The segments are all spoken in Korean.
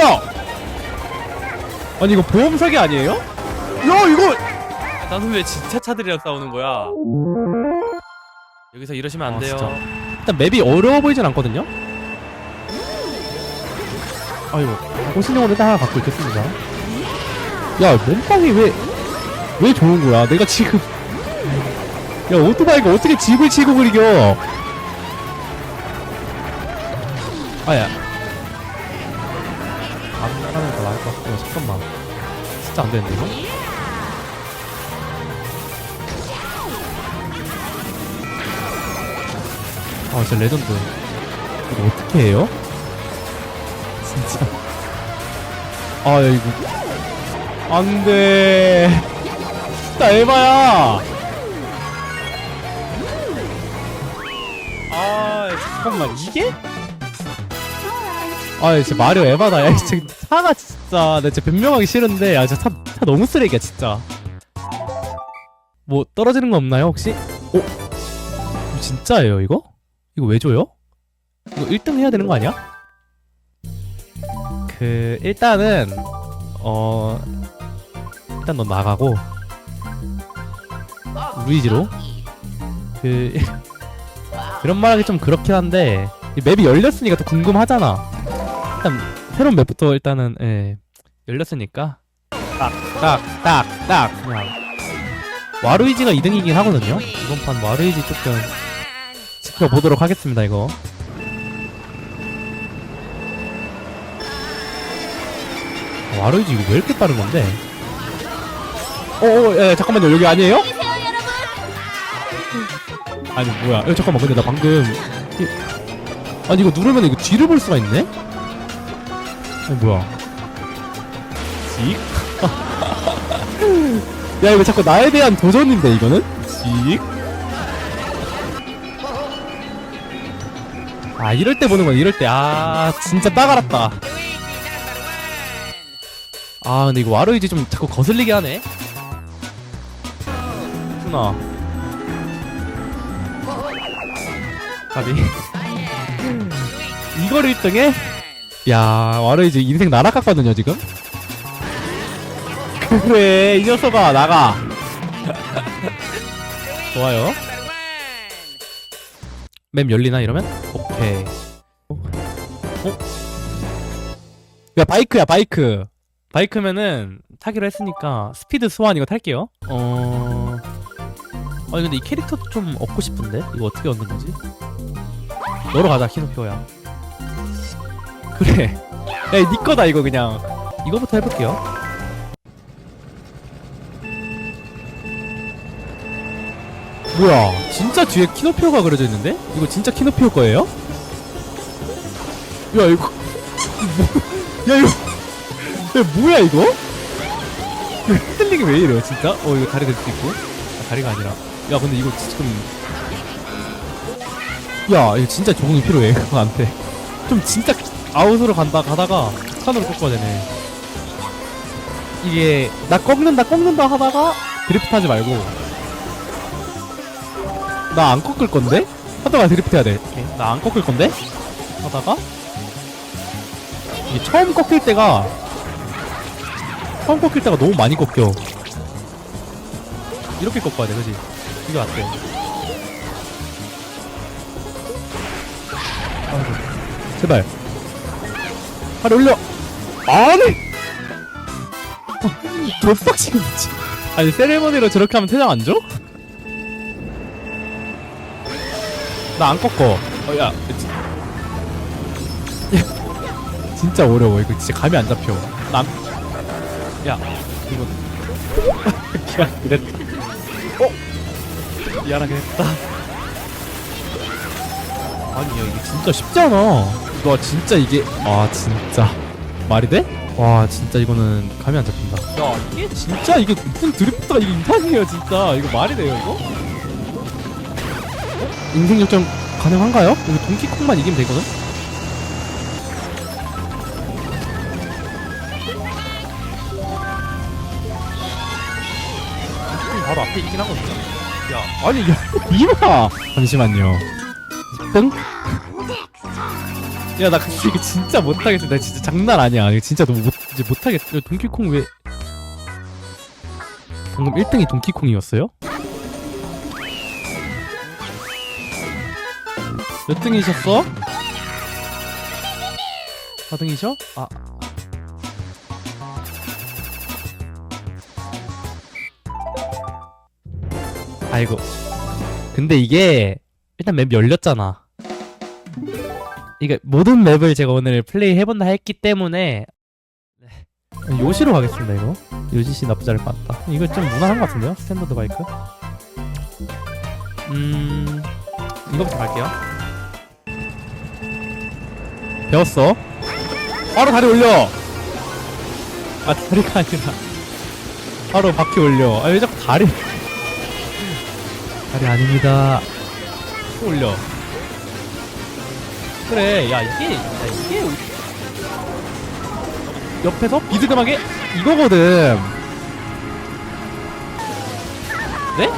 야! 아니 이거 보험 사기 아니에요? 야 이거 나는 왜 진짜 차들이랑 싸우는 거야? 여기서 이러시면 안 아, 돼요. 진짜. 일단 맵이 어려워 보이진 않거든요? 아이고 호신용으로 일단 하나 갖고 있겠습니다 야 몸빵이 왜 왜 좋은 거야 내가 지금 야 오토바이가 어떻게 집을 치고 그리겨 아야 안 같고 잠깐만. 진짜 안 되는데 이거? 아 진짜 레전드. 이거 어떻게 해요? 진짜. 아 야, 이거. 안 돼. 진짜 에바야. 아 잠깐만. 이게? 아 진짜 마리오 에바다 야 진짜 차가 진짜 나 진짜 변명하기 싫은데 야 진짜 차, 차 너무 쓰레기야 진짜 뭐 떨어지는 거 없나요 혹시? 어? 이거 진짜예요 이거? 이거 왜 줘요? 이거 1등 해야 되는 거 아니야? 그 일단은 어 일단 너 나가고 루이지로 그 이런 말하기 좀 그렇긴 한데 이 맵이 열렸으니까 또 궁금하잖아 일단 새로운 맵부터 일단은 예 열렸으니까. 딱딱딱 딱. 그냥 와루이지가 2등이긴 하거든요. 이번 판 와루이지 조금 지켜보도록 하겠습니다 이거. 아, 와루이지 이거 왜 이렇게 빠른 건데? 어어 야, 잠깐만요. 여기 아니에요? 아니 뭐야. 야, 잠깐만. 근데 나 방금 이- 아니 이거 누르면 이거 뒤를 볼 수가 있네? 어 뭐야 직? 야 이거 자꾸 나에 대한 도전인데 이거는? 직? 아 이럴 때 보는 건 이럴 때아 진짜 딱 알았다 아 근데 이거 와루이지 좀 자꾸 거슬리게 하네 훈아 가비 이걸 1등해? 야 와루이지 인생 날아갔거든요 지금 그래 이 녀석아 나가 좋아요 맵 열리나 이러면? 오케이 어? 어? 야 바이크야 바이크 바이크면은 타기로 했으니까 스피드 스완 이거 탈게요 어... 아니 근데 이 캐릭터 좀 얻고 싶은데? 이거 어떻게 얻는 거지? 너로 가자 키노피오야 그래. 야니 거다 이거 그냥. 이거부터 해볼게요. 뭐야 진짜 뒤에 키노피오가 그려져 있는데? 이거 진짜 키노피오 거예요? 야 이거. 뭐, 야 이거. 야 뭐야 이거? 흔들리기 왜 이래요 진짜? 어 이거 다리 될 수도 있고. 아, 다리가 아니라. 야 근데 이거 지금. 야 이거 진짜 적응이 필요해. 나한테 좀 진짜 아웃으로 간다 가다가 산으로 꺾어야 되네. 이게 나 꺾는다 꺾는다 하다가 드리프트 하지 말고. 나 안 꺾을 건데? 하다가 드리프트 해야 돼. 나 안 꺾을 건데? 하다가? 이게 처음 꺾일 때가 처음 꺾일 때가 너무 많이 꺾여. 이렇게 꺾어야 돼 그지? 이게 맞대 아이고 제발 팔 올려. 아니! 개빡치게 미치 아니 세레머니로 저렇게 하면 퇴장 안 줘? 나 안 꺾어. 어야 진짜 어려워 이거. 진짜 감이 안 잡혀. 남 야 이거. 미안 그랬다 어? 미안하게 했다. 아니 야 이거 진짜 쉽지 않아 와 진짜 이게 아 진짜 말이 돼? 와 진짜 이거는 감이 안 잡힌다 야 이게 진짜 이게 무슨 드리프트가 이게 이상해요 진짜 이거 말이 돼요 이거? 어? 인생 역전 가능한가요? 이거 동키콩만 이기면 되거든? 바로 앞에 있긴 하거든요 야 아니 야 이봐 잠시만요 땡? 야, 나 근데 이거 진짜 못하겠어. 나 진짜 장난 아니야. 이거 진짜 너무 못, 이제 못하겠어. 동키콩 왜. 방금 1등이 동키콩이었어요? 몇 등이셨어? 4등이셔? 아. 아이고. 근데 이게 일단 맵 열렸잖아. 이게 모든 맵을 제가 오늘 플레이 해본다 했기 때문에 네. 요시로 가겠습니다 이거. 요시 씨 나쁘지 않을 것 같다. 이거 좀 무난한 것 같은데요? 스탠더드 바이크. 음 이거부터 갈게요. 배웠어. 바로 다리 올려. 아 다리가 아니라 바로 바퀴 올려. 아 왜 자꾸 다리? 다리 아닙니다. 또 올려. 그래, 야 이게, 야 이게 옆에서 비스듬하게 이거거든. 네?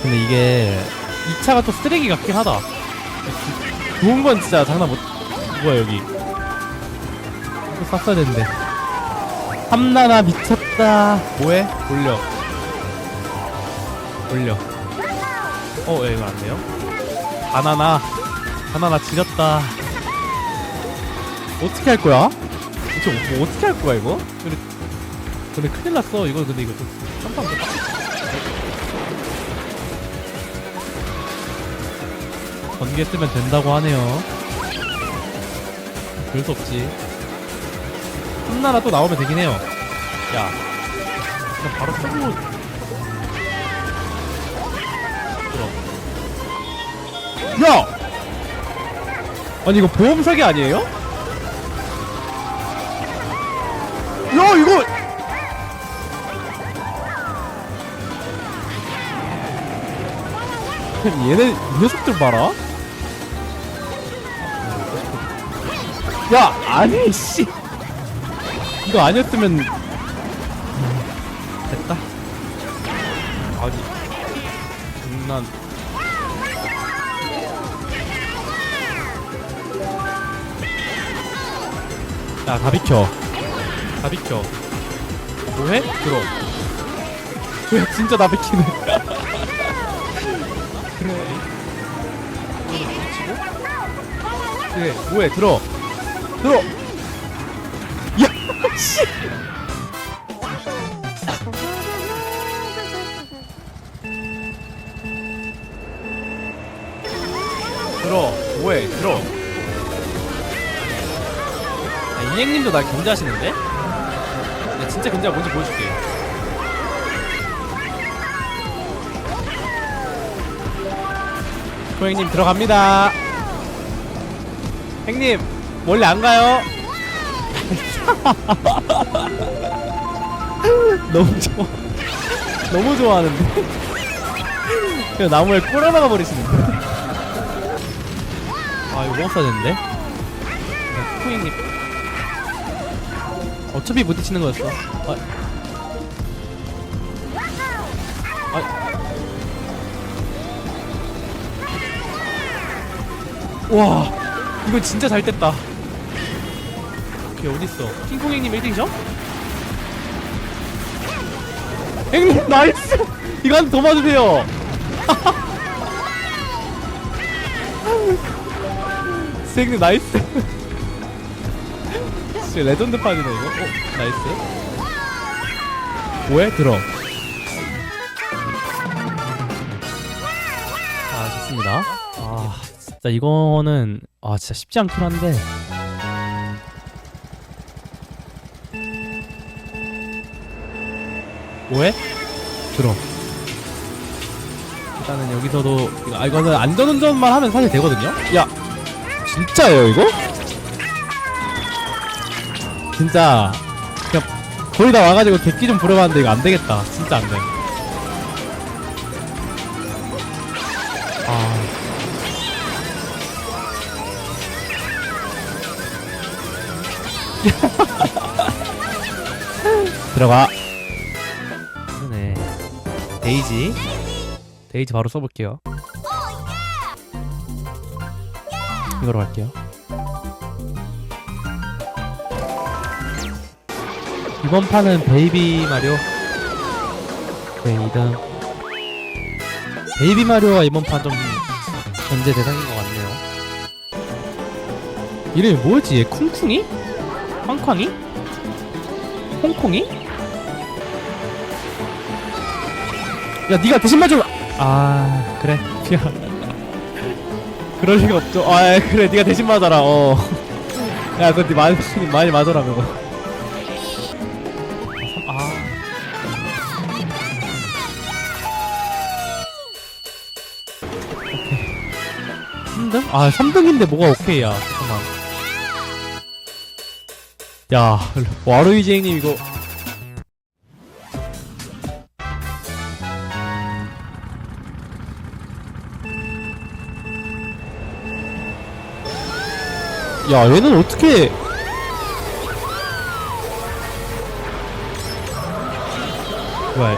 근데 이게 이 차가 또 쓰레기 같긴 하다. 좋은 건 진짜 장난 못. 뭐야 여기? 이거 쌌어야 되는데. 함나나 미쳤다. 뭐해? 올려. 올려. 어, 왜 이거 안 돼요? 바나나. 바나나 지렸다. 어떻게 할 거야? 이거 뭐 어떻게 할 거야 이거? 근데, 근데 큰일 났어. 이거 근데 이거 좀 깜빡 번개 쓰면 된다고 하네요. 별수 없지. 한나라 또 나오면 되긴 해요. 야, 그냥 바로 쓰고 들어. 야! 아니 이거 보험 사기 아니에요? 야 이거! 얘네 이 녀석들 봐라. 야 아니 씨. 이거 아니었으면 됐다. 아니 장난. 야다 비켜. 다 비켜. 뭐해? 들어. 왜 진짜 나 비키네. 그래. 그래 뭐해 들어. 들어. 야 씨. 들어 뭐해 들어 아, 이행님도 날 견제하시는데? 나 진짜 견제가 뭔지 보여줄게 호행님 들어갑니다 행님 멀리 안 가요 너무 좋아. 너무 좋아하는데? 그냥 나무에 꼬라박아 버리시는데? 아 이거 먹었어야 되는데? 쿠잉님 어차피 부딪히는 거였어. 아. 아. 와. 이거 진짜 잘 뗐다 오케이 어딨어? 킹콩행님 1등이죠? 행님 나이스! 이거 한 더 맞으세요! 생님 나이스! 진짜 레전드 판이네 이거? 어 나이스. 뭐해? 들어. 아 좋습니다. 아 진짜 이거는 아 진짜 쉽지 않긴 한데 뭐해 들어 일단은 여기서도 이거- 아 이거는 안전운전만 하면 사실 되거든요 야 진짜예요 이거? 진짜 그냥 거의 다 와가지고 객기 좀 부려봤는데 이거 안 되겠다 진짜 안 돼. 아. 들어가. 데이지. 데이지 바로 써볼게요. 이거로 갈게요. 이번 판은 베이비 마리오. 네 2등. 베이비 마리오가 이번 판좀 견제 대상인 것 같네요. 이름이 뭐였지? 얘 쿵쿵이? 쾅쾅이? 콩콩이? 야 니가 대신 맞으아 그래. 야 그럴 리가 없죠. 아 그래. 니가 대신 맞아라. 어 야 그거 니 많이 많이 맞아라 그거 아 3등? 아 3등인데 뭐가 오케이야. 잠깐만. 야 와루이제이님 이거 야 얘는 어떻게 뭐야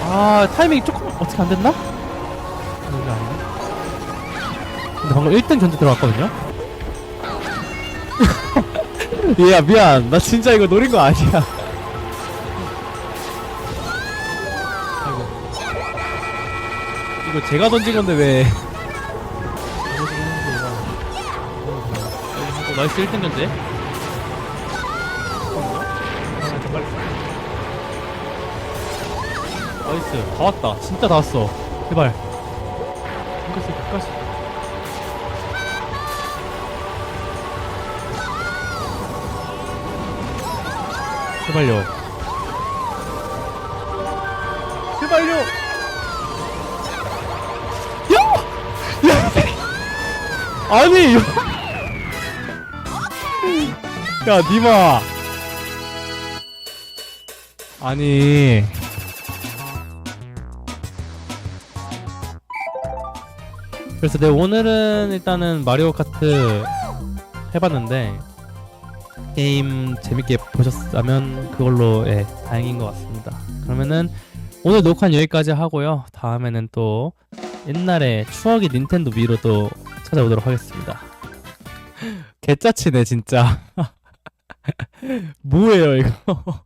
아 타이밍이 조금 어떻게 안 됐나? 여기 아니네 근데 방금 1등 견제 들어갔거든요? 얘야 미안. 나 진짜 이거 노린 거 아니야. 아이고. 이거 제가 던진 건데 왜 나이스 1등 견제. 나이스. 다 왔다. 진짜 다 왔어. 제발. 끝까지 끝까지. 제발요. 제발요. 야! 야! 아니 야 니마 아니 그래서 네 오늘은 일단은 마리오 카트 해봤는데 게임 재밌게 보셨다면 그걸로 예 다행인 것 같습니다. 그러면은 오늘 녹화는 여기까지 하고요. 다음에는 또 옛날에 추억의 닌텐도 위로 또 찾아오도록 하겠습니다. 개짜치네 진짜. 뭐예요 이거?